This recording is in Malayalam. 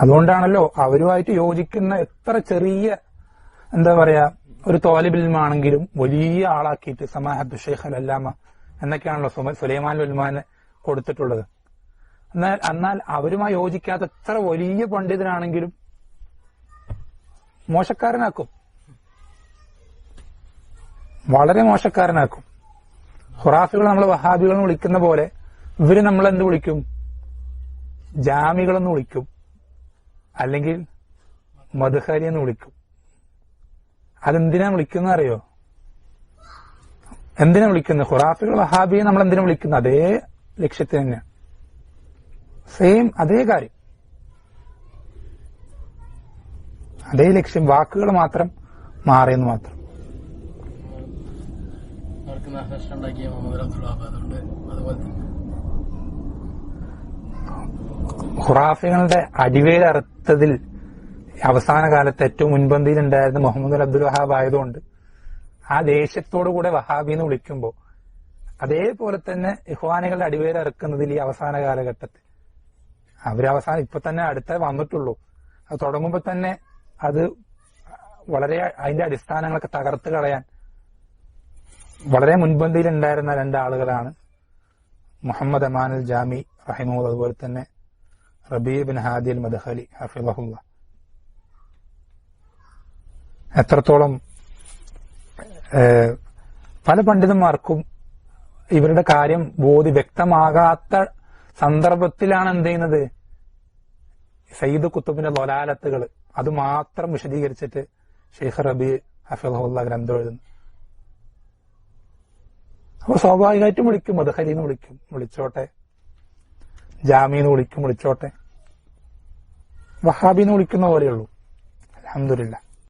അതുകൊണ്ടാണല്ലോ അവരുമായിട്ട് യോജിക്കുന്ന എത്ര ചെറിയ എന്താ പറയാ ഒരു തോലിബിൽമാണെങ്കിലും വലിയ ആളാക്കിയിട്ട് സമാഹത്ത് ഷെയ്ഖ് അല്ലാമ എന്നൊക്കെയാണല്ലോ സുലൈമാൻ ഉൽമാന് കൊടുത്തിട്ടുള്ളത്. എന്നാൽ എന്നാൽ അവരുമായി യോജിക്കാത്ത എത്ര വലിയ പണ്ഡിതനാണെങ്കിലും മോശക്കാരനാക്കും. വളരെ മോശക്കാരനാക്കും. ഖുറാഫികൾ നമ്മൾ വഹാബികൾ വിളിക്കുന്ന പോലെ ഇവർ നമ്മൾ എന്ത് വിളിക്കും ജാമികളെന്ന് വിളിക്കും. അല്ലെങ്കിൽ മധുഹാരി എന്ന് വിളിക്കും. അതെന്തിനാ വിളിക്കുന്ന അറിയോ? എന്തിനാ വിളിക്കുന്നത്? ഖുറാഫികൾ വഹാബിയെ നമ്മൾ എന്തിനാ വിളിക്കുന്നത്? അതേ ലക്ഷ്യത്തിന് തന്നെ. സെയിം അതേ കാര്യം. അതേ ലക്ഷ്യം വാക്കുകൾ മാത്രം മാറിയെന്ന് മാത്രം. ഖുറാഫികളുടെ നാശനഷ്ടം അടിവേലറുത്തതിൽ അവസാന കാലത്ത് ഏറ്റവും മുൻപന്തിയിൽ ഉണ്ടായിരുന്ന മുഹമ്മദ് അബ്ദുൽ വഹാബ് ആയതുകൊണ്ട് ആ ദേഷ്യത്തോടു കൂടെ വഹാബി എന്ന് വിളിക്കുമ്പോൾ അതേപോലെ തന്നെ ഇഹ്വാനികളുടെ അടിവേലറുക്കുന്നതിൽ ഈ അവസാന കാലഘട്ടത്തിൽ. അവർ അവസാനം ഇപ്പൊ തന്നെ അടുത്ത വന്നിട്ടുള്ളൂ. അത് തുടങ്ങുമ്പോൾ തന്നെ അത് വളരെ അതിന്റെ അടിസ്ഥാനങ്ങളൊക്കെ തകർത്ത് കളയാൻ വളരെ മുൻപന്തിയിൽ ഉണ്ടായിരുന്ന രണ്ടാളുകളാണ് മുഹമ്മദ് അമാനുൽ ജാമി റഹിമോൾ അതുപോലെ തന്നെ റബീ ബിൻ ഹാദി അൽ മദഹലി എത്രത്തോളം പല പണ്ഡിതന്മാർക്കും ഇവരുടെ കാര്യം ബോധി വ്യക്തമാകാത്ത സന്ദർഭത്തിലാണ് എന്ത് ചെയ്യുന്നത്? സയ്യിദ് കുത്തുബിന്റെ ലൊലാലത്തുകൾ അത് മാത്രം വിശദീകരിച്ചിട്ട് ഷെയ്ഖ് റബി ഹഫിളഹുല്ല ഗ്രന്ഥം എഴുതുന്നു. അപ്പൊ സ്വാഭാവികമായിട്ടും വിളിക്കും മദഹലിന്ന് വിളിക്കും. വിളിച്ചോട്ടെ. ജാമീന്ന് വിളിക്കും വിളിച്ചോട്ടെ. വഹാബിന്ന് വിളിക്കുന്ന പോലെയുള്ളൂ. അലഹമില്ല